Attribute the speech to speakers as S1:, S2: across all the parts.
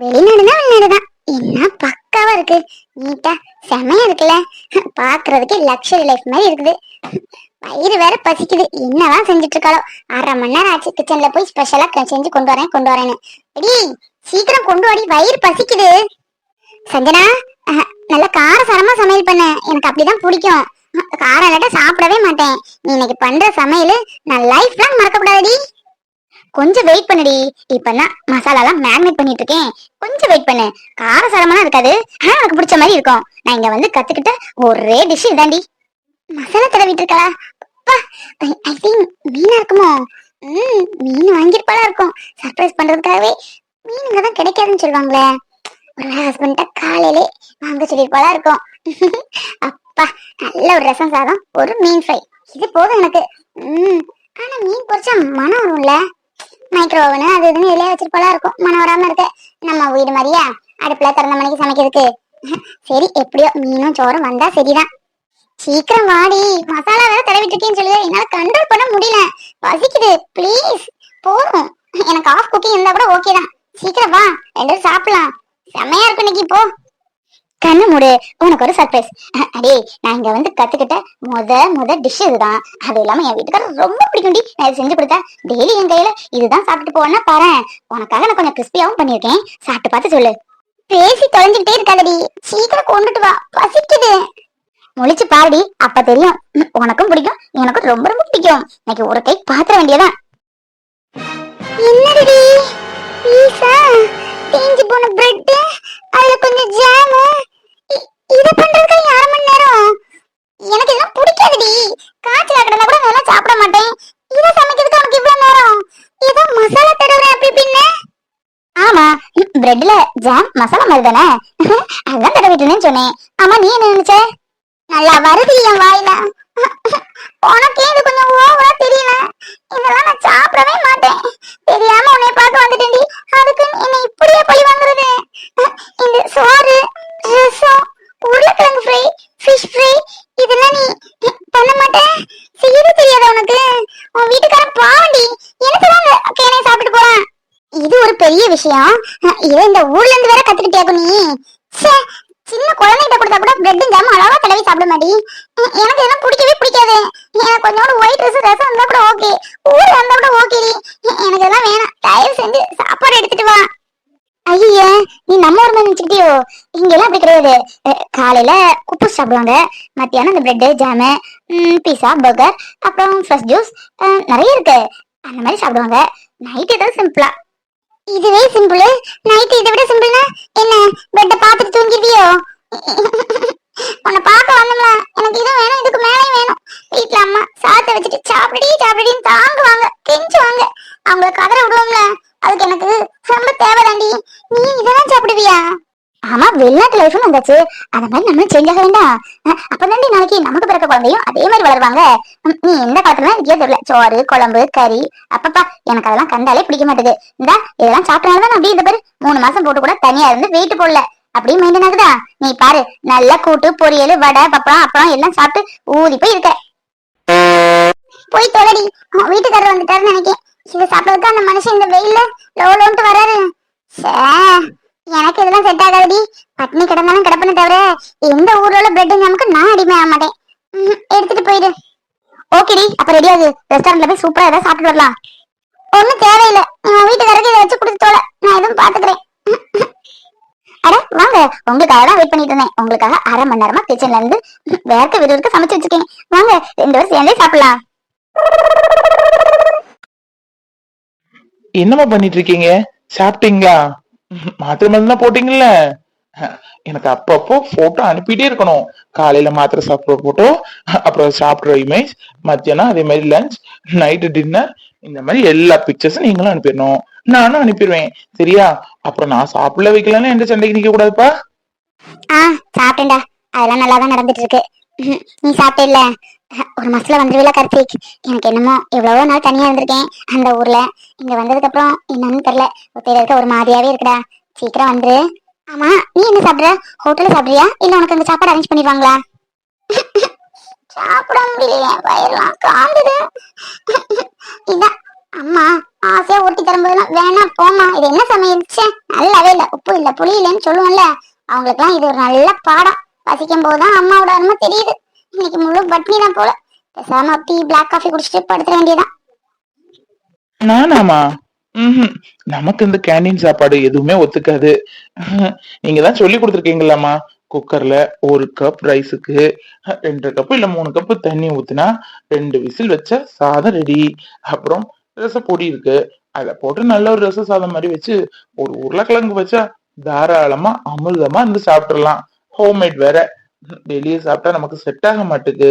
S1: வெளிநாடுனா வெளிநாடுதான். என்ன பக்காவா இருக்கு. நீட்டா செமையா இருக்குல்ல. பாக்குறதுக்கு லக்ஷரி லைஃப் மாதிரி இருக்குது. வயிறு வேற பசிக்குது. என்னதான் செஞ்சுட்டு இருக்காளோ அரை மணி நேரம் ஆச்சு. கிச்சன்ல போய் ஸ்பெஷலா செஞ்சு கொண்டு வரேன் கொண்டு வரேன்னு. எடி சீக்கிரம் கொண்டு வாடி. வயிறு பசிக்குது. சஞ்சனா நல்ல காரசாரமா சமையல் பண்ண. எனக்கு அப்படிதான் பிடிக்கும். காரம் இல்லாட்டா சாப்பிடவே மாட்டேன். நீ இன்னைக்கு பண்ற சமையல் நான் லைஃப் லாங் மறக்க கூடாதடி கொஞ்சம் வெயிட் பண்ணுடி. இப்ப மசாலாலாம் மேக்னேட் பண்ணிட்டு இருக்கேன் கொஞ்சம் வெயிட் பண்ணு. காரசாரமா இருக்காது. ஆனா எனக்கு பிடிச்ச மாதிரி இருக்கும். நான் இங்க வந்து கத்துக்கிட்ட ஒரே டிஷ் இதாண்டி மசாலா தடவிட்டு இருக்கலா ஐ திங்க் மீனா இருக்குமோ? ம் மீன் வாங்கிருப்பாளா இருக்கும். சர்ப்ரைஸ் பண்றதுக்காகவே மீனுங்க தான் கிடைக்காதுன்னு சொல்லுவாங்களே. ஒரு ஹஸ்பண்ட காலையிலே வாங்க சொல்லியிருப்பாளா இருக்கும். அப்பா நல்ல ஒரு ரசம் சாதம் ஒரு மீன் ஃப்ரை இது போதும் எனக்கு. ம் ஆனா மீன் பொரிச்சா மனம் வரும்ல. மைக்ரோ ஓவனு அது இதுன்னு இதுலயே போல இருக்கும். மனம் வராம இருக்க. நம்ம வீடு மாதிரியா? அடுப்புல திறந்த மணிக்கு சமைக்கிறதுக்கு. சரி எப்படியோ மீனும் சோறும் வந்தா சரிதான். சீக்கிரம் வாடி. மசாலா வேற தடவிட்டு இருக்கேன்னு சொல்லி என்னால கண்ட்ரோல் பண்ண முடியல. பசிக்குது. ப்ளீஸ் போதும். எனக்கு ஆஃப் குக்கிங் இருந்தா கூட ஓகே தான். சீக்கிரம் வா. ரெண்டு சாப்பிடலாம். செம்மையா இருக்கும் இன்னைக்கு போ. கண்ணு மூடு உனக்கு ஒரு சர்ப்ரைஸ் அடே நான் இங்க வந்து கத்துக்கிட்ட முத முத டிஷ் இதுதான். அது இல்லாம என் வீட்டுக்காரர் ரொம்ப பிடிக்கும்டி நான் செஞ்சு கொடுத்தேன். டெய்லி என் கையில இதுதான் சாப்பிட்டு போவேன்னா பாரு உனக்காக நான் கொஞ்சம் கிறிஸ்பியாவும் பண்ணிருக்கேன் சாப்பிட்டு பார்த்து சொல்லு. பேசி தொலைஞ்சுக்கிட்டே இருக்காதடி சீக்கிரம் கொண்டுட்டு வா. பசிக்குது. முழிச்சு பாருடி அப்ப தெரியும். உனக்கும் பிடிக்கும். எனக்கும் ரொம்ப ரொம்ப பிடிக்கும். இன்னைக்கு ஒரு கை பாத்திர வேண்டியதான் என்னடி தீஞ்சு போன பிரெட் அதுல கொஞ்சம் ஜாம் இத பண்றதுக்கு அரை மணி நேரம். எனக்கு இதெல்லாம் பிடிக்காதுடி. காய்ச்சல் கிடந்தா கூட நான் சாப்பிட மாட்டேன். இதை சமைக்கிறதுக்கு உனக்கு இவ்வளவு நேரம்? ஏதோ மசாலா தடவுறேன் அப்படி பின்ன ஆமா பிரெட்ல ஜாம் மசாலா மாதிரி தானே? அதான் தடவிட்டுன்னு சொன்னேன். ஆமா நீ என்ன நினைச்ச? நல்லா வருது என் வாயில. உனக்கு இது கொஞ்சம் ஓவரா தெரியல. இதெல்லாம் நான் சாப்பிடவே மாட்டேன். தெரியாம உன்னை பார்க்க வந்துட்டேன்டி. அதுக்கு என்ன இப்படியே பழி வாங்குறது? இந்த சோறு ரசம் உருளைக்கிழங்கு ஃப்ரை ஃபிஷ் ஃப்ரை இதெல்லாம் நீ பண்ண மாட்டேன் செய்யவே தெரியாத உனக்கு. உன் வீட்டுக்காரன் பாவண்டி எனக்கு வாங்க கேனை சாப்பிட்டு போறான். இது ஒரு பெரிய விஷயம். இதை இந்த ஊர்ல இருந்து வேற கத்துக்கிட்டியாக்கும் நீ சின்ன குழந்தைகிட்ட கொடுத்தா கூட பிரெட்டும் ஜாமும் அழகா தடவி சாப்பிட மாட்டி எனக்கு இதெல்லாம் பிடிக்கவே பிடிக்காது. எனக்கு கொஞ்சோட ஒயிட் ரைஸ் ரசம் இருந்தா கூட ஓகே ஊர்ல இருந்தா கூட ஓகே எனக்கு இதெல்லாம் வேணாம். தயவு செஞ்சு சாப்பாடு எடுத்துட்டு வா. ஐய நீ நம்ம ஊர் மாதிரி நினைச்சுக்கிட்டியோ? இங்க எல்லாம் அப்படி கிடையாது. காலையில குப்பூஸ் சாப்பிடுவாங்க. மத்தியானம் இந்த பிரெட்டு ஜாமு பீஸா பர்கர் அப்புறம் ஃப்ரெஷ் ஜூஸ் நிறைய இருக்கு. அந்த மாதிரி சாப்பிடுவாங்க. நைட் ஏதாவது சிம்பிளா இதுவே சிம்பிள். நைட் இதை விட சிம்பிள்னா என்ன? பெட்ட பார்த்துட்டு தூங்கிட்டியோ உன்னை பார்க்க வந்தோம்ல எனக்கு இது வேணும் இதுக்கு மேலே வேணும் வீட்ல அம்மா சாத்தை வச்சுட்டு சாப்பிடி சாப்பிடின்னு தாங்குவாங்க கெஞ்சுவாங்க அவங்கள கதற விடுவோம்ல அதுக்கு எனக்கு ரொம்ப தேவைதாண்டி நீ இதெல்லாம் சாப்பிடுவியா ஆமா வெளிநாட்டு லைஃப்னு வந்தாச்சு. அத மாதிரி நம்ம சேஞ்ச் ஆக வேண்டாம். அப்பதான் நாளைக்கு நமக்கு பிறக்க குழந்தையும் அதே மாதிரி வளருவாங்க. நீ எந்த காலத்துல இருக்கியோ தெரியல. சோறு குழம்பு கறி அப்பப்பா. எனக்கு அதெல்லாம் கண்டாலே பிடிக்க மாட்டேது. இந்தா இதெல்லாம் சாப்பிட்டனாலதான் அப்படியே இந்த பேரு மூணு மாசம் போட்டு கூட தனியா இருந்து வெயிட் போடல. அப்படியே மெயின்டைன் ஆகுதா? நீ பாரு நல்ல கூட்டு பொரியல் வடை பப்பா அப்பளம் எல்லாம் சாப்பிட்டு ஊதி போய் இருக்க. போய் தொலைடி. உன் வீட்டுக்காரர் வந்துட்டாருன்னு நினைக்கேன். இதை சாப்பிடறதுக்கு அந்த மனுஷன் இந்த வெயில்ல லோ லோன்ட்டு வராரு. சே. எனக்கு இதெல்லாம் செட் ஆகாதுடி. பட்னி கிடந்தாலும் கிடப்பன தவிர எந்த ஊர்ல உள்ள பிரெட் நமக்கு நான் அடிமை ஆக மாட்டேன். எடுத்துட்டு போயிடு. ஓகேடி அப்ப ரெடியாது ரெஸ்டாரண்ட்ல போய் சூப்பரா ஏதாவது சாப்பிட்டு வரலாம். ஒண்ணும் தேவையில்லை. உன் வீட்டுக்காரருக்கு இதை வச்சு கொடுத்து தோல. நான் எதுவும் பாத்துக்கிறேன். அட வாங்க. உங்களுக்காக தான் வெயிட் பண்ணிட்டு இருந்தேன். உங்களுக்காக அரை மணி நேரமா கிச்சன்ல இருந்து வேர்க்க விறுவிறுக்க சமைச்சு வச்சிருக்கேன். வாங்க ரெண்டு பேரும் சேர்ந்தே சாப்பிடலாம்.
S2: என்னமா பண்ணிட்டு இருக்கீங்க? சாப்பிட்டீங்களா? மாத்திரை மருந்து தான் போட்டீங்கல்ல. எனக்கு அப்பப்போ போட்டோ அனுப்பிட்டே இருக்கணும். காலையில மாத்திரை சாப்பிட்ற போட்டோ அப்புறம் சாப்பிட்ற இமேஜ் மத்தியானம் அதே மாதிரி லஞ்ச் நைட்டு டின்னர் இந்த மாதிரி எல்லா பிக்சர்ஸும் நீங்களும் அனுப்பிடணும். நானும் அனுப்பிடுவேன். சரியா? அப்புறம் நான் சாப்பிடல வைக்கலன்னு எந்த சண்டைக்கு நிக்க கூடாதுப்பா
S1: ஆ சாப்பிட்டேன்டா. அதெல்லாம் நல்லா தான் நடந்துட்டு இருக்கு. நீ சாப்பிட்டே ஒரு மாசத்துல வந்துருவில கார்த்திக். எனக்கு என்னமோ எவ்வளவோ நாள் தனியா இருந்திருக்கேன் அந்த ஊர்ல. இங்க வந்ததுக்கு அப்புறம் என்னன்னு தெரியல. ஒத்தையில இருக்க ஒரு மாதிரியாவே இருக்கடா. சீக்கிரம் வந்துரு. ஆமா நீ என்ன சாப்பிடுற? ஹோட்டல்ல சாப்பிடுறியா? இல்ல உனக்கு அங்க சாப்பாடு அரேஞ்ச் பண்ணிடுவாங்களா? சாப்பிட முடியல வயிறுலாம் காந்துது இதான் அம்மா ஆசையா ஊட்டி தரும்போதெல்லாம் வேணாம் போமா இது என்ன சமையல்ச்சே நல்லாவே இல்ல. உப்பு இல்லை இல்ல புளி இல்லைன்னு சொல்லுவோம்ல. அவங்களுக்குலாம் இது ஒரு நல்ல பாடம். பசிக்கும் போதுதான் அம்மாவோட அருமை தெரியுது. இன்னைக்கு முழு பட்னி தான் போல. பேசாம டீ பிளாக் காஃபி குடிச்சிட்டு படுத்துற வேண்டியதான்
S2: நானாமா? நமக்கு இந்த கேண்டீன் சாப்பாடு எதுவுமே ஒத்துக்காது. நீங்க தான் சொல்லி கொடுத்துருக்கீங்களாமா? குக்கர்ல ஒரு கப் ரைஸுக்கு ரெண்டு கப் இல்ல மூணு கப் தண்ணி ஊத்துனா ரெண்டு விசில் வச்ச சாதம் ரெடி அப்புறம் ரச பொடி இருக்கு. அதை போட்டு நல்ல ஒரு ரச சாதம் மாதிரி வச்சு ஒரு உருளைக்கிழங்கு வச்சா தாராளமா அமிர்தமா இருந்து சாப்பிட்டுறலாம். ஹோம்மேட் வேற. வெளியே சாப்பிட்டா நமக்கு செட் ஆக மாட்டுது.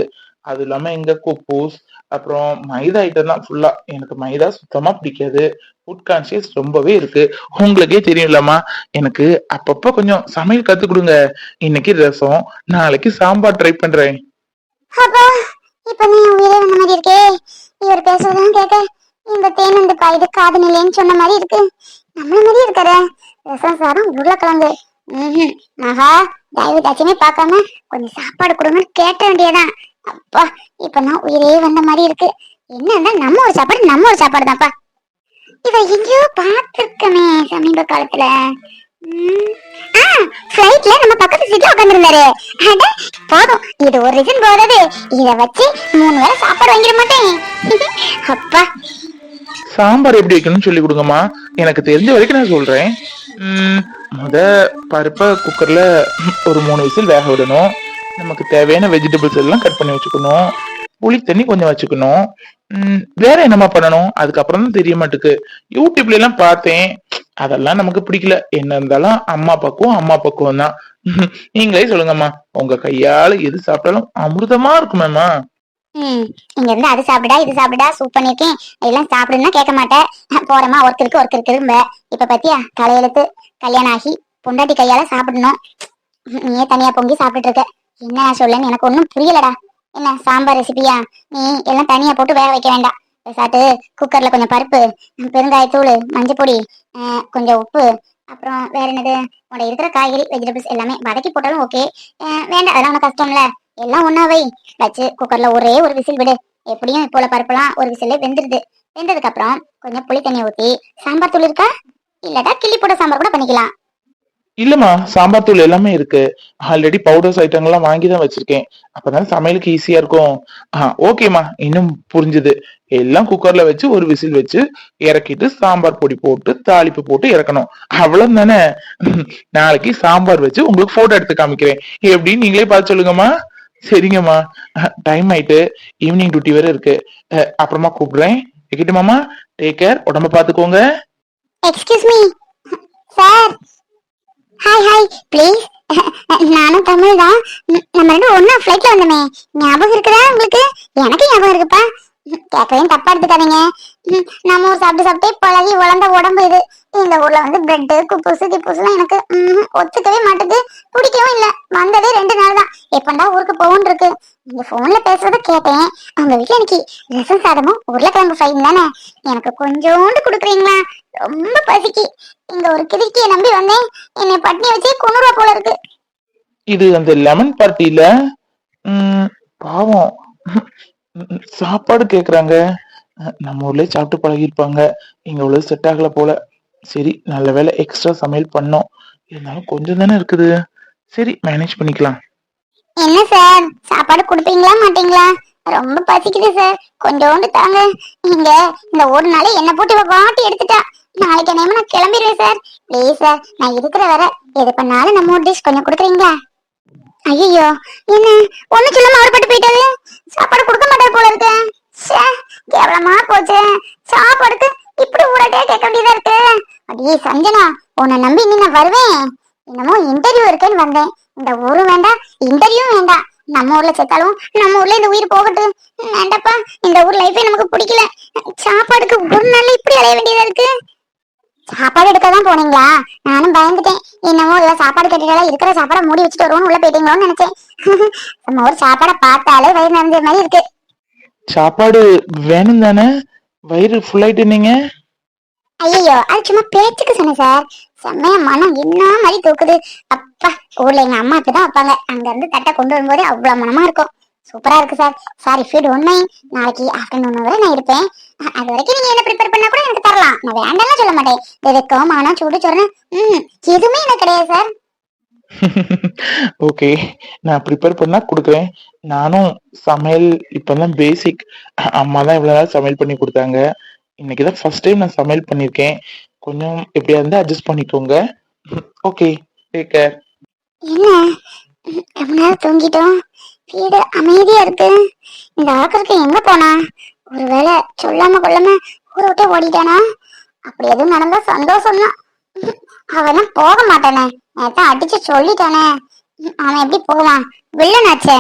S2: அது இல்லாம எங்க குப்பூஸ் அப்புறம் மைதா ஐட்டம் தான் ஃபுல்லா எனக்கு மைதா சுத்தமா பிடிக்காது. ஃபுட் கான்சியஸ் ரொம்பவே இருக்கு. உங்களுக்கே தெரியும்லம்மா எனக்கு அப்பப்ப கொஞ்சம் சமையல் கத்து கொடுங்க. இன்னைக்கு ரசம் நாளைக்கு சாம்பார் ட்ரை பண்றேன்.
S1: இப்ப நீ உயிரே வந்த மாதிரி இருக்கே. இவர் பேசுறதும் கேட்க இந்த தேன் இந்த இது காது நிலைன்னு சொன்ன மாதிரி இருக்கு. நம்மள மாதிரி இருக்காரு ரசம் சாதம் உருளைக்கிழங்கு. மகா தயவு தாச்சுமே பார்க்காம கொஞ்சம் சாப்பாடு கொடுங்கன்னு கேட்ட வேண்டியதான் அப்பா இப்ப நான் உயிரே வந்த மாதிரி இருக்கு. என்னன்னா நம்ம ஒரு சாப்பாடு நம்ம ஒரு சாப்பாடு தான்ப்பா இவ எங்கேயோ பார்த்துருக்கமே சமீப காலத்துல. ஃப்ளைட்ல நம்ம பக்கத்து சீட்ல உட்காந்துருந்தாரு அட போதும். இது ஒரு ரீசன் போதாது. இத வச்சு மூணு வேளை சாப்பாடு வாங்கிட மாட்டேன். அப்பா.
S2: சாம்பார் எப்படி வைக்கணும்னு சொல்லி கொடுங்கம்மா. எனக்கு தெரிஞ்ச வரைக்கும் நான் சொல்றேன். உம், முத பருப்பை குக்கர்ல ஒரு மூணு விசில் வேக விடணும். நமக்கு தேவையான வெஜிடபிள்ஸ் எல்லாம் கட் பண்ணி வச்சுக்கணும். புளி தண்ணி கொஞ்சம் வச்சுக்கணும். உம், வேற என்னம்மா பண்ணணும்? அதுக்கப்புறம் தான் தெரிய மாட்டுக்கு. யூடியூப்ல எல்லாம் பார்த்தேன். அதெல்லாம் நமக்கு பிடிக்கல. என்ன இருந்தாலும் அம்மா பக்குவம் அம்மா பக்குவம் தான். நீங்களே சொல்லுங்கம்மா. உங்க கையால எது சாப்பிட்டாலும் அமிர்தமா இருக்குமேம்மா.
S1: ம் இங்க இருந்து அது சாப்பிடா இது சாப்பிடா சூப் பண்ணிருக்கேன் எல்லாம் சாப்பிடுன்னா கேட்க மாட்டேன் போறமா ஒர்க் இருக்கு ஒர்க் இருக்கும்ப இப்ப பத்தியா தலையெழுத்து கல்யாணம் ஆகி பொண்டாட்டி கையால சாப்பிடணும். நீயே தனியா பொங்கி சாப்பிட்டுட்டு இருக்க என்ன சொல்லுன்னு எனக்கு ஒண்ணும் புரியலடா. என்ன சாம்பார் ரெசிபியா நீ எல்லாம் தனியா போட்டு வேக வைக்க வேண்டாம். சாப்பிட்டு குக்கர்ல கொஞ்சம் பருப்பு பெருங்காயத்தூள் மஞ்சள் பொடி கொஞ்சம் உப்பு அப்புறம் வேற என்னது? உன்னோட இருக்கிற காய்கறி வெஜிடபிள்ஸ் எல்லாமே வதக்கி போட்டாலும் ஓகே வேண்டாம் அதெல்லாம் உனக்கு கஷ்டம்ல. எல்லாம் ஒண்ணா வை. வச்சு குக்கர்ல ஒரே ஒரு விசில் விடு. எப்படியும் இப்போ உள்ள பருப்புலாம் ஒரு விசில்ல வெந்துருது. வெந்ததுக்கு அப்புறம் கொஞ்சம் புளி தண்ணி ஊத்தி சாம்பார் தூள் இருக்கா? இல்லடா கிள்ளி போட சாம்பார் கூட பண்ணிக்கலாம்.
S2: இல்லம்மா சாம்பார் தூள் எல்லாமே இருக்கு. ஆல்ரெடி பவுடர்ஸ் ஐட்டங்கள்லாம் வாங்கி தான் வச்சிருக்கேன். அப்பதான் சமையலுக்கு ஈஸியா இருக்கும். ஆ ஓகேம்மா. இன்னும் புரிஞ்சுது. எல்லாம் குக்கர்ல வச்சு ஒரு விசில் வச்சு இறக்கிட்டு சாம்பார் பொடி போட்டு தாளிப்பு போட்டு இறக்கணும். அவ்வளவு தானே நாளைக்கு சாம்பார் வச்சு உங்களுக்கு போட்டோ எடுத்து காமிக்கிறேன். எப்படின்னு நீங்களே பார்த்து சொல்லுங்கம்மா. சரிங்கம்மா. டைம் ஆயிட்டு ஈவினிங் டியூட்டி வேற இருக்கு. அப்புறமா கூப்பிடுறேன். வைக்கட்டுமாமா டேக் கேர் உடம்ப பாத்துக்கோங்க.
S1: Excuse me sir hi hi please நானும் தமிழ் தான் நம்ம ரெண்டும் ஒன்னா ஃப்ளைட்ல வந்தோமே. ஞாபகம் இருக்குதா உங்களுக்கு? எனக்கு ஞாபகம் இருக்குப்பா. கேட்கவே தப்பா எடுத்துக்காதீங்க. நம்ம சாப்பிட்டு சாப்பிட்டே பழகி வளர்ந்த உடம்பு இது. இந்த ஊர்ல வந்து பிரெட் குப்பூசு கிப்பூசுலாம் எனக்கு ஒத்துக்கவே மாட்டேது. பிடிக்கவும் இல்ல. வந்ததே ரெண்டு நாள் தான். எப்பண்டா ஊருக்கு போகணும் இருக்கு. நீங்க போன்ல பேசுறத கேட்டேன். அவங்க வீட்டுல இன்னைக்கு ரசம் சாதமும் உருளைக்கிழங்கு ஃப்ரையும் தானே? எனக்கு கொஞ்சோண்டு கொடுக்குறீங்களா? ரொம்ப பசிக்கு. இங்க ஒரு கிறுக்கிய நம்பி வந்தேன். என்னை பட்னி வச்சே கொண்டுருவா போல இருக்கு.
S2: இது அந்த லெமன் பார்ட்டில பாவம். சாப்பாடு கேக்குறாங்க. நம்ம ஊர்லயே சாப்பிட்டு பழகிருப்பாங்க இங்க உள்ளது செட் ஆகல போல. சரி நல்ல வேலை எக்ஸ்ட்ரா சமையல் பண்ணோம். இருந்தாலும் கொஞ்சம் தானே இருக்குது. சரி மேனேஜ் பண்ணிக்கலாம்.
S1: என்ன சார்? சாப்பாடு கொடுப்பீங்களா மாட்டீங்களா? ரொம்ப பசிக்குது சார். கொஞ்சோண்டு தாங்க. நீங்க இந்த ஒரு நாளே என்ன போட்டு வாட்டி எடுத்துட்டா. நாளைக்கு நேரம் நான் கிளம்பிடுவேன் சார். ப்ளீஸ் சார் நான் இருக்கிற வர எது பண்ணாலும் நம்ம ஒரு டிஷ் கொஞ்சம் கொடுக்குறீங்களா ஐயோ என்ன? ஒண்ணு சொல்லாம அவர் பட்டு போயிட்டாரு. சாப்பாடு கொடுக்க மாட்டாரு போல இருக்கு. கேவலமா போச்சு. சாப்பாடுக்கு இப்படி ஊரட்டே கேட்க வேண்டியதா இருக்கு? அடியே சஞ்சனா உன்னை நம்பி நீ நான் வருவேன். என்னமோ இன்டர்வியூ இருக்குன்னு வந்தேன். இந்த ஊரு வேண்டாம் இன்டர்வியூ வேண்டாம். நம்ம ஊர்ல செத்தாலும் நம்ம ஊர்ல இந்த உயிர் போகட்டும். வேண்டாப்பா இந்த ஊர் லைஃபே நமக்கு பிடிக்கல. சாப்பாடுக்கு ஒரு நாள் இப்படி அலைய வேண்டியதா இருக்கு? சாப்பாடு எடுக்க தான் போனீங்களா? நானும் பயந்துட்டேன். என்னமோ இல்ல சாப்பாடு கட்டிட்டால இருக்கிற சாப்பாடை மூடி வச்சுட்டு வருவோம்னு உள்ள போயிட்டீங்களோன்னு நினைச்சேன். நம்ம ஊர் சாப்பாடை பார்த்தாலே வயிறு நிறைஞ்ச மாதிரி இருக்கு.
S2: சாப்பாடு வேணும் தானே வயிறு ஃபுல் ஆயிட்டு நீங்க?
S1: ஐயோ அது சும்மா பேச்சுக்கு சொன்னேன் சார். செம்மையா மனம் என்ன மாதிரி தூக்குது. அப்பா ஊர்ல எங்க அம்மா தான் வைப்பாங்க. அங்க இருந்து தட்டை கொண்டு வரும்போதே அவ்வளவு மனமா இருக்கும். சூப்பரா இருக்கு சார். சாரி ஃபீட் ஒன்னை நாளைக்கு ஆஃப்டர்நூன் வரை நான் இருப்பேன். அது வரைக்கும் நீங்க என்ன ப்ரிப்பேர் பண்ணா கூட எனக்கு தரலாம். நான் வேண்டாம்லாம் சொல்ல மாட்டேன். இந்த வெக்கம் மானம் சூடு சொல்றேன் ம் எதுவுமே எனக்கு கிடையாது சார்.
S2: ஓகே நான் ப்ரிப்பேர் பண்ணா கொடுக்குறேன். நானும் சமையல் இப்பதான் பேசிக் அம்மா தான் இவ்வளவு நாள் சமையல் பண்ணி கொடுத்தாங்க. இன்னைக்கு தான் ஃபர்ஸ்ட் டைம் நான் சமையல் பண்ணிருக்கேன். கொஞ்சம் எப்படியா இருந்தா அட்ஜஸ்ட் பண்ணிக்கோங்க. ஓகே டேக் கேர்
S1: என்ன? ம், ரொம்ப நேரம் தூங்கிட்டோம்? வீடு அமைதியா இருக்கு. இந்த ஆக்கருக்கு எங்க போனா? ஒருவேளை சொல்லாம கொள்ளாம ஊரை விட்டே ஓடிட்டானா? அப்படி எதுவும் நடந்தா சந்தோஷம் தான் அவெல்லாம் போக மாட்டானே. நேத்தான் அடிச்சு சொல்லிட்டானே. அவன் எப்படி போவான்? வில்லனாச்சே.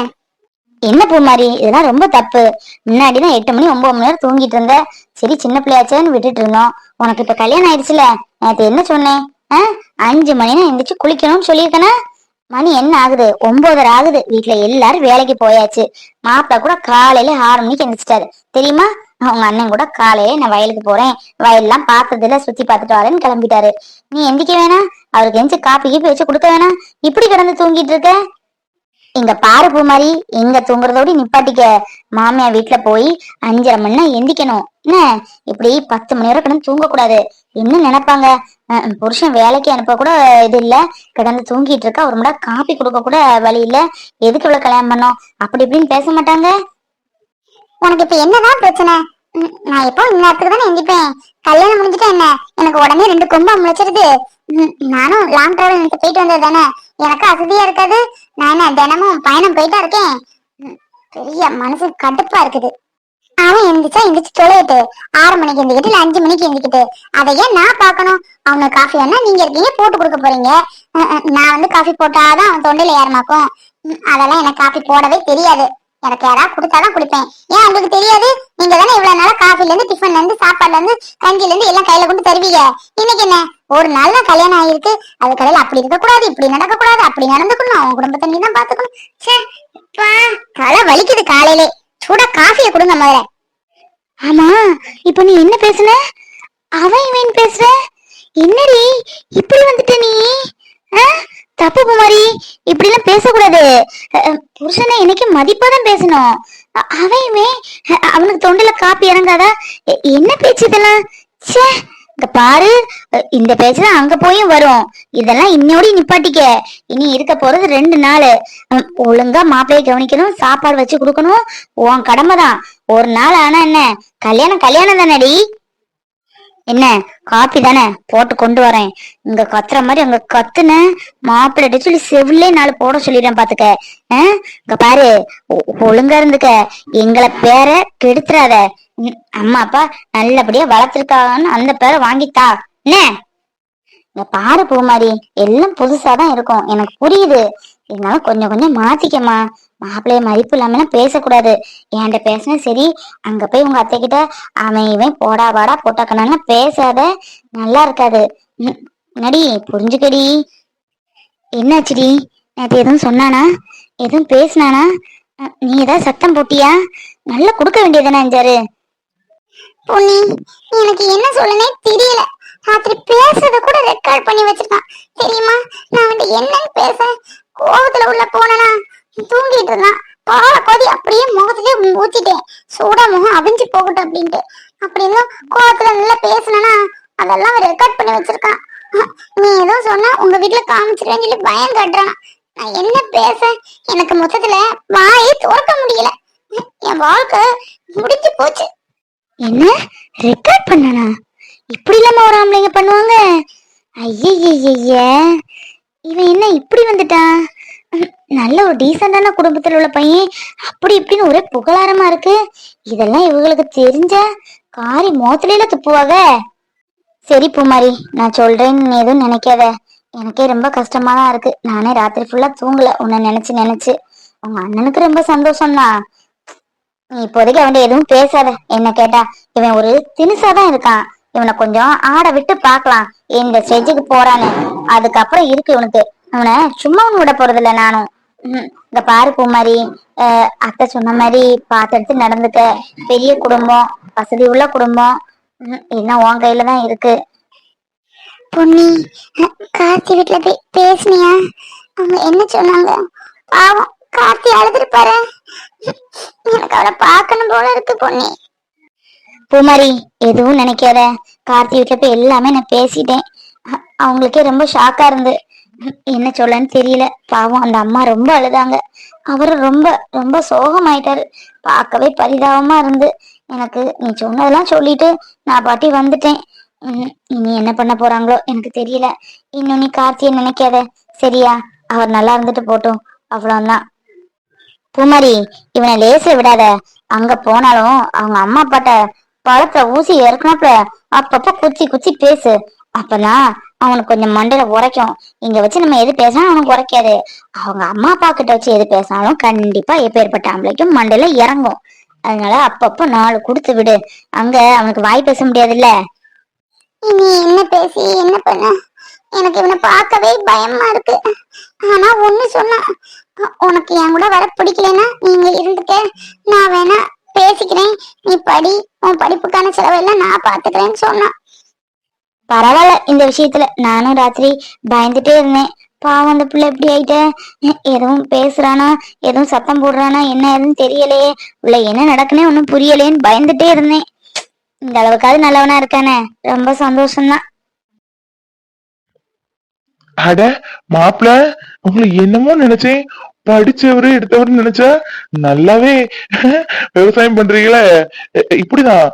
S1: என்ன பூமாரி? இதெல்லாம் ரொம்ப தப்பு. முன்னாடி தான் எட்டு மணி ஒன்பது மணி நேரம் தூங்கிட்டு இருந்த. சரி சின்ன பிள்ளையாச்சேன்னு விட்டுட்டு இருந்தோம். உனக்கு இப்ப கல்யாணம் ஆயிடுச்சுல? நேத்து என்ன சொன்னேன்? ஆ? அஞ்சு மணினா எந்திரிச்சு குளிக்கணும்னு சொல்லியிருக்கேனா? மணி என்ன ஆகுது? ஒன்பதரை ஆகுது. வீட்டுல எல்லாரும் வேலைக்கு போயாச்சு. மாப்பிள்ள கூட காலையில ஆறு மணிக்கு எந்திரிச்சிட்டாரு. தெரியுமா? அவங்க அண்ணன் கூட காலையே நான் வயலுக்கு போறேன். வயல்லாம் பார்த்ததுல சுத்தி பார்த்துட்டு வரேன்னு கிளம்பிட்டாரு. நீ எந்திக்க வேணாம். அவருக்கு எந்த காப்பி கீப்பி வச்சு கொடுக்க வேணாம். இப்படி கிடந்து தூங்கிட்டு இருக்க? இங்க பாரு பூமாரி எங்க தூங்குறதோட நிப்பாட்டிக்க. மாமியா வீட்டுல போய் அஞ்சரை மணி நேரம் எந்திக்கணும். என்ன? இப்படி பத்து மணி வரை கிடந்து தூங்க கூடாது என்ன நினைப்பாங்க? புருஷன் வேலைக்கு அனுப்ப கூட இது இல்ல. கிடந்து தூங்கிட்டு இருக்கா ஒரு மணி காப்பி கொடுக்க கூட வழி இல்ல. எதுக்கு இவ்வளவு கல்யாணம் பண்ணோம்? அப்படி இப்படின்னு பேச மாட்டாங்க. உனக்கு இப்ப என்னதான் பிரச்சனை? நான் எப்போ இந்நேரத்துக்கு தானே எந்திப்பேன். கல்யாணம் முடிஞ்சுட்டா என்ன? எனக்கு உடனே ரெண்டு கொம்பா முளைச்சிருது நானும் லாங் டிராவல் எனக்கு போயிட்டு வந்தது தானே. எனக்கு அசதியா இருக்காது. நான் என்ன தினமும் பயணம் போயிட்டா இருக்கேன்? பெரிய மனசு கடுப்பா இருக்குது. அவன் எந்திரிச்சா எந்திரிச்சு தொலையிட்டு ஆறு மணிக்கு எந்திக்கிட்டு இல்ல அஞ்சு மணிக்கு எந்திக்கிட்டு அதை ஏன் நான் பார்க்கணும்? அவனுக்கு காஃபி வேணா நீங்க இருக்கீங்க போட்டு கொடுக்க போறீங்க. நான் வந்து காஃபி போட்டாதான் அவன் தொண்டையில ஏறமாக்கும். அதெல்லாம் எனக்கு காஃபி போடவே தெரியாது. எனக்கு யாராவது கொடுத்தாதான் குடிப்பேன். ஏன் உங்களுக்கு தெரியாது? நீங்க தானே இவ்வளவு நாளா காஃபில இருந்து டிஃபன்ல இருந்து சாப்பாடுல இருந்து கஞ்சில இருந்து எல்லாம் கையில கொண்டு தருவீங்க. இன்னைக்கு என்ன? ஒரு நாள் தான் கல்யாணம் ஆயிருக்கு. அது கடையில அப்படி இருக்க கூடாது இப்படி நடக்க கூடாது அப்படி நடந்துக்கணும். அவங்க குடும்பத்தை நீ தான் பாத்துக்கணும். ச்சே, தலை வலிக்குது காலையிலே. சூடா காஃபியை கொடுங்க முதல்ல. ஆமா இப்ப நீ என்ன பேசுன? அவன் இவன் பேசுற? என்னடி இப்படி வந்துட்ட நீ? ஆஹ் தப்பு குமாரி இப்படி எல்லாம் பேசக்கூடாது புருஷனை இன்னைக்கு மதிப்பா தான் பேசணும். அவையுமே அவனுக்கு தொண்டில காப்பி இறங்காதா? என்ன பேச்சு இதெல்லாம்? ச்சே இங்க பாரு. இந்த பேச்சு தான் அங்க போயும் வரும். இதெல்லாம் இன்னோடி நிப்பாட்டிக்க. இனி இருக்க போறது ரெண்டு நாள். ஒழுங்கா மாப்பிள்ளைய கவனிக்கணும் சாப்பாடு வச்சு கொடுக்கணும். உன் கடமை தான் ஒரு நாள் ஆனா என்ன? கல்யாணம் கல்யாணம் தானடி. என்ன காப்பி தானே? போட்டு கொண்டு வரேன். இங்க கத்துற மாதிரி அங்க கத்துன மாப்பிள்ளை சொல்லி செவிலே நாலு போட சொல்லிடுறேன் பாத்துக்க. ஆ? இங்க பாரு ஒழுங்கா இருந்துக்க. எங்களை பேரை கெடுத்துறாத. அம்மா அப்பா நல்லபடியா வளர்த்திருக்காங்கன்னு அந்த பேரை வாங்கித்தா. என்ன? இங்க பாரு பூமாரி எல்லாம் புதுசாதான் இருக்கும். எனக்கு புரியுது. இருந்தாலும் கொஞ்சம் கொஞ்சம் மாத்திக்கமா மாப்பிள்ளைய மதிப்பு இல்லாம பேசக்கூடாது. என்கிட்ட பேசினா சரி அங்க போய் உங்க அத்தை கிட்ட அவன் இவன் போடா பாடா போட்டாக்கணும்னு பேசாத. நல்லா இருக்காது. நடி புரிஞ்சுக்கடி. என்னாச்சுடி? நேற்று எதுவும் சொன்னானா? எதுவும் பேசினானா? நீ ஏதாவது சத்தம் போட்டியா? நல்லா கொடுக்க வேண்டியதானே அஞ்சாரு பொன்னி எனக்கு என்ன சொல்லனே தெரியல. ராத்திரி பேசுறத கூட ரெக்கார்ட் பண்ணி வச்சிருக்கான். தெரியுமா? நான் வந்து என்னன்னு பேச கோபத்துல உள்ள போனனா? தூங்கிட்டு இருந்தான். பால கொதி அப்படியே முகத்துலயே ஊத்திட்டேன். சூடா முகம் அவிஞ்சு போகட்டும் அப்படின்ட்டு. அப்படி இருந்தும் கோவத்துல நல்லா பேசலன்னா அதெல்லாம் ரெக்கார்ட் பண்ணி வச்சிருக்கான். நீ ஏதோ சொன்னா உங்க வீட்டுல காமிச்சிருவேன்னு சொல்லி பயம் காட்டுறான். நான் என்ன பேச எனக்கு மொத்தத்துல வாயை துறக்க முடியல. என் வாழ்க்கை முடிஞ்சு போச்சு. என்ன? ரெக்கார்ட் பண்ணனா? இப்படி இல்லாம ஒரு ஆம்பளைங்க பண்ணுவாங்க? ஐயய்யய்ய இவன் என்ன இப்படி வந்துட்டான்? நல்ல ஒரு டீசெண்டான குடும்பத்துல உள்ள பையன். அப்படி இப்படின்னு ஒரே புகழாரமா இருக்கு. இதெல்லாம் இவங்களுக்கு தெரிஞ்ச காரி மோத்தில துப்புவாக சரி பூமாரி நான் சொல்றேன்னு எதுவும் நினைக்காத. எனக்கே ரொம்ப கஷ்டமா தான் இருக்கு. நானே ராத்திரி ஃபுல்லா தூங்கல. உன்னை நினைச்சு நினைச்சு. உங்க அண்ணனுக்கு ரொம்ப சந்தோஷம்தான் நீ இப்போதைக்கு அவன் எதுவும் பேசாத. என்ன கேட்டா இவன் ஒரு தினுசாதான் இருக்கான். இவனை கொஞ்சம் ஆட விட்டு பார்க்கலாம். இந்த ஸ்டேஜுக்கு போறான்னு. அதுக்கப்புறம் இருக்கு இவனுக்கு. அவனை சும்மா விட போறது இல்ல நானும். இந்த பாரு பூமாரி அத்தை சொன்ன மாதிரி பார்த்து நடந்துக்க. பெரிய குடும்பம் வசதி உள்ள குடும்பம் எல்லாம் உன் கையில தான் இருக்கு. பொன்னி கார்த்தி வீட்டுல போய் பேசுனியா? அவங்க என்ன சொன்னாங்க? பாவம் கார்த்தி அழுதுருப்பாரு
S3: எனக்கு அவளை பார்க்கணும் போல இருக்கு பொன்னி.
S1: பூமாரி எதுவும் நினைக்காத. கார்த்தி வீட்டுல போய் எல்லாமே நான் பேசிட்டேன். அவங்களுக்கே ரொம்ப ஷாக்கா இருந்து. என்ன சொல்லன்னு தெரியல. பாவம் அந்த அம்மா ரொம்ப அழுதாங்க. அவரு ரொம்ப ரொம்ப சோகமாயிட்டாரு. பார்க்கவே பரிதாபமா இருந்து எனக்கு நீ சொன்னதெல்லாம் சொல்லிட்டு நான் பாட்டி வந்துட்டேன். உம், இனி என்ன பண்ண போறாங்களோ எனக்கு தெரியல. இன்னும் நீ கார்த்தியை நினைக்காத. சரியா? அவர் நல்லா இருந்துட்டு போட்டும். அவ்வளவுதான். பூமாரி இவனை லேச விடாத. அங்க போனாலும் அவங்க அம்மா அப்பாட்ட பழத்தை ஊசி இறக்குனாப்ல அப்பப்ப குச்சி குச்சி பேசு. அப்பதான் அவனுக்கு கொஞ்சம் மண்டையில உரைக்கும். இங்க வச்சு நம்ம எது பேசினாலும் அவனுக்கு உரைக்காது. அவங்க அம்மா அப்பா கிட்ட வச்சு எது பேசினாலும் கண்டிப்பா எப்பேற்பட்ட ஆம்பளைக்கும் மண்டையில இறங்கும். அதனால அப்பப்போ நாலு கொடுத்து விடு. அங்க அவனுக்கு வாய் பேச முடியாதுல்ல?
S3: இனி என்ன பேசி என்ன பண்ண? எனக்கு இவனை பார்க்கவே பயமா இருக்கு. ஆனா ஒண்ணு சொன்னா உனக்கு என் கூட வர பிடிக்கலன்னா நீங்க இருந்துக்க நான் வேணா பேசிக்கிறேன். நீ படி உன் படிப்புக்கான செலவெல்லாம் நான் பாத்துக்கிறேன்னு சொன்னான்.
S1: பரவாயில்ல இந்த விஷயத்துல நானும் ராத்திரி பயந்துட்டே இருந்தேன். பாவம் அந்த பிள்ளை எப்படி ஆயிட்ட. எதுவும் பேசுறானா? எதுவும் சத்தம் போடுறானா? என்ன ஏதுன்னு தெரியலையே. உள்ள என்ன நடக்குனே ஒன்னும் புரியலையேன்னு பயந்துட்டே இருந்தேன். இந்த அளவுக்காவது நல்லவனா இருக்கானே. ரொம்ப சந்தோஷம்தான்.
S2: அட மாப்பிள உங்களை என்னமோ நினைச்சேன். படிச்சவரு எடுத்தவரு நினைச்சா நல்லாவே விவசாயம் பண்றீங்களே. இப்படிதான்.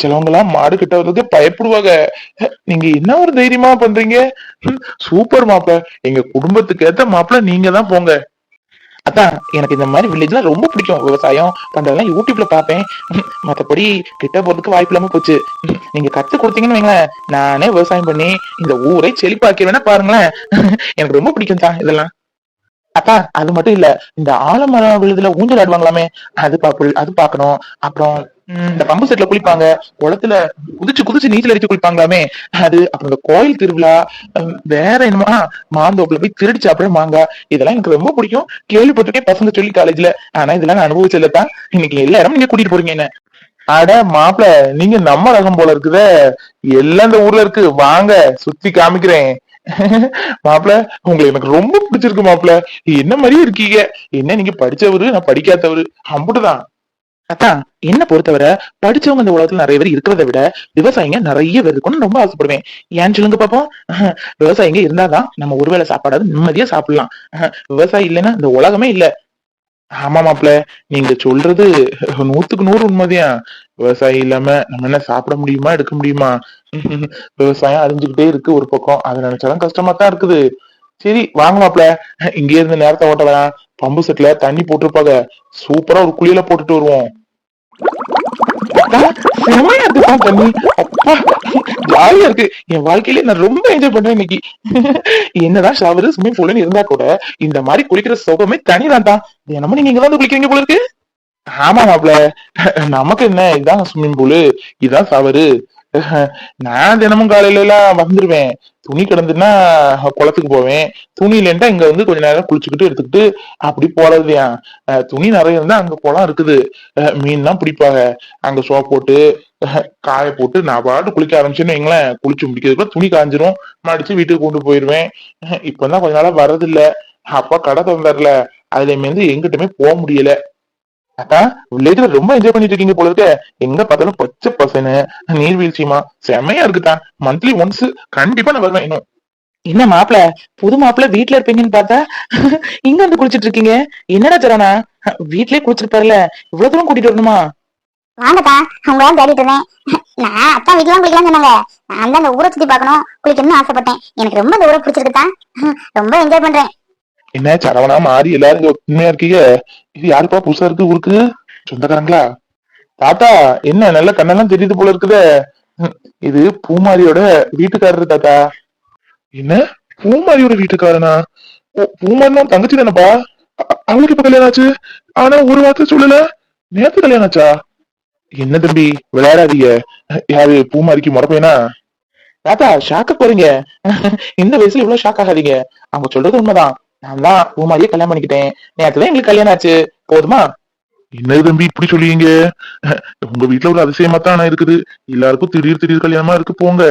S2: சிலவங்க எல்லாம் மாடு கிட்ட வர்றதுக்கு பயப்படுவாங்க. நீங்க என்ன ஒரு தைரியமா பண்றீங்க? ஹம், சூப்பர் மாப்பிள. எங்க குடும்பத்துக்கு ஏத்த மாப்பிள நீங்க தான் போங்க. அதான் எனக்கு இந்த மாதிரி வில்லேஜ்லாம் ரொம்ப பிடிக்கும். விவசாயம் பண்றதெல்லாம் யூடியூப்ல பார்ப்பேன். மத்தபடி கிட்ட போறதுக்கு வாய்ப்பு இல்லாம போச்சு. நீங்க கத்து கொடுத்தீங்கன்னு வைங்களேன். நானே விவசாயம் பண்ணி இந்த ஊரை செழிப்பாக்கி வேணா பாருங்களேன். எனக்கு ரொம்ப பிடிக்கும் தான் இதெல்லாம். அக்கா அது மட்டும் இல்ல இந்த ஆலமரம் விழுதுல ஊஞ்சல் ஆடுவாங்களாமே அது பாப்பு அது பாக்கணும் அப்புறம் இந்த பம்பு செட்ல குளிப்பாங்க. குளத்துல குதிச்சு குதிச்சு நீச்சல் அடிச்சு குளிப்பாங்களாமே அது அப்புறம் இந்த கோயில் திருவிழா வேற என்னமா மாந்தோப்புல போய் திருடி சாப்பிடுற மாங்க இதெல்லாம் எனக்கு ரொம்ப பிடிக்கும். கேள்விப்பட்டிருக்கேன் பசங்க சொல்லி காலேஜ்ல ஆனா இதெல்லாம் நான் அனுபவிச்சதுல தான் இன்னைக்கு எல்லா இடமும் நீங்க கூட்டிட்டு போறீங்க என்ன? அட மாப்பிள நீங்க நம்ம ரகம் போல இருக்குத. எல்லாம் இந்த ஊர்ல இருக்கு. வாங்க சுத்தி காமிக்கிறேன். மாப்பிள உங்களை எனக்கு ரொம்ப பிடிச்சிருக்கு மாப்பிள. என்ன மாதிரியே இருக்கீங்க? என்ன நீங்க படிச்சவரு நான் படிக்காதவரு? அம்புட்டுதான். அதான் என்ன பொறுத்தவரை படிச்சவங்க இந்த உலகத்துல நிறைய பேர் இருக்கிறத விட விவசாயிங்க நிறைய பேர் இருக்கும்னு ரொம்ப ஆசைப்படுவேன். ஏன் சொல்லுங்க பாப்போம். விவசாயிங்க இருந்தாதான் நம்ம ஒருவேளை சாப்பாடாவது நிம்மதியா சாப்பிடலாம். விவசாயி இல்லைன்னா இந்த உலகமே இல்ல. ஆமா மாப்ள நீங்க சொல்றது நூத்துக்கு நூறு உண்மைதான். விவசாயி இல்லாம நம்ம என்ன சாப்பிட முடியுமா எடுக்க முடியுமா? விவசாயம் அழிஞ்சுக்கிட்டே இருக்கு ஒரு பக்கம். அதை நினைச்சாலும் கஷ்டமா தான் இருக்குது. சரி வாங்க மாப்ள இங்கே இருந்து நேரத்தை ஓட்ட வேணாம் பம்பு செட்ல தண்ணி போட்டிருப்பாங்க. சூப்பரா ஒரு குளியல போட்டுட்டு வருவோம். செமையா தண்ணி. அப்பா ஜாலியா இருக்கு. என் வாழ்க்கையில நான் ரொம்ப என்ஜாய் பண்றேன் இன்னைக்கு. என்னதான் ஷவர் ஸ்விம்மிங் பூல்னு இருந்தா கூட இந்த மாதிரி குளிக்கிற சுகமே தனிதான் தான் தினமும் நீங்க இங்க வந்து குளிக்கிறீங்க போல இருக்கு. ஆமா மாப்ள நமக்கு என்ன? இதான் ஸ்விம்மிங் பூலு இதான் ஷவரு. நான் தினமும் காலையில எல்லாம் வந்துருவேன். துணி கிடந்துன்னா குளத்துக்கு போவேன். துணி இல்லைன்ட்டா இங்க வந்து கொஞ்ச நேரம் குளிச்சுக்கிட்டு எடுத்துக்கிட்டு அப்படி போறதுயா துணி நிறைய இருந்தா அங்க குளம் இருக்குது. மீன் மீன்லாம் பிடிப்பாங்க. அங்க சோப் போட்டு காய போட்டு நான் பாட்டு குளிக்க ஆரம்பிச்சேன்னு வைங்களேன். குளிச்சு முடிக்கிறதுக்குள்ள துணி காஞ்சிரும். மடிச்சு வீட்டுக்கு கொண்டு போயிருவேன். இப்பதான் கொஞ்ச நாளா வர்றதில்ல. அப்பா கடை திறந்தாருல அதுல இருந்து எங்கிட்டுமே போக முடியல. அக்கா வில்லேஜ்ல ரொம்ப என்ஜாய் பண்ணிட்டு இருக்கீங்க போல இருக்க. எங்க பார்த்தாலும் பச்சை பசனு நீர்வீழ்ச்சியுமா? செமையா இருக்குதா மந்த்லி ஒன்ஸ் கண்டிப்பா நான் வருவேன் இன்னும். என்ன மாப்பிள? புது மாப்பிள வீட்ல இருப்பீங்கன்னு பார்த்தா இங்க வந்து குளிச்சிட்டு இருக்கீங்க. என்னடா தரானா வீட்லயே குளிச்சிருப்பாருல இவ்வளவு தூரம் கூட்டிட்டு வரணுமா?
S1: வாங்கப்பா அவங்க தான் தேடிட்டு இருந்தேன். நான் அத்தா வீட்டுலாம் குளிக்கலாம் சொன்னாங்க. நான் தான் இந்த ஊரை சுத்தி பார்க்கணும் குளிக்கணும்னு ஆசைப்பட்டேன். எனக்கு ரொம்ப இந்த ஊரை பிடிச்சிருக்குதான் ரொம்ப என்ஜாய் பண்றேன்.
S2: என்ன சரவணா மாறி எல்லாரும் இங்க உண்மையா இருக்கீங்க? இது யாருப்பா புதுசா இருக்கு ஊருக்கு? சொந்தக்காரங்களா? தாத்தா என்ன நல்ல கண்ணெல்லாம் தெரியுது போல இருக்குதே. இது பூமாரியோட வீட்டுக்காரரு தாத்தா. என்ன? பூமாரியோட வீட்டுக்காரனா? பூமாரினா உன் தங்கச்சி தானப்பா? அவளுக்கு இப்ப கல்யாணம் ஆச்சு. ஆனா ஒரு வார்த்தை சொல்லல. நேத்து கல்யாணம் ஆச்சா? என்ன தம்பி விளையாடாதீங்க. யாரு பூமாரிக்கு முறப்பேனா தாத்தா ஷாக்க போறீங்க. இந்த வயசுல இவ்வளவு ஷாக் ஆகாதீங்க. அவங்க சொல்றது உண்மைதான். நான் தான் பூமாரியே கல்யாணம் பண்ணிக்கிட்டேன். நேரத்துல எங்களுக்கு கல்யாணம் ஆச்சு. போதுமா? என்ன தம்பி இப்படி சொல்லுவீங்க? உங்க வீட்டுல ஒரு அதிசயமா தான் இருக்குது. எல்லாருக்கும் திடீர் திடீர் கல்யாணமா இருக்கு போங்க.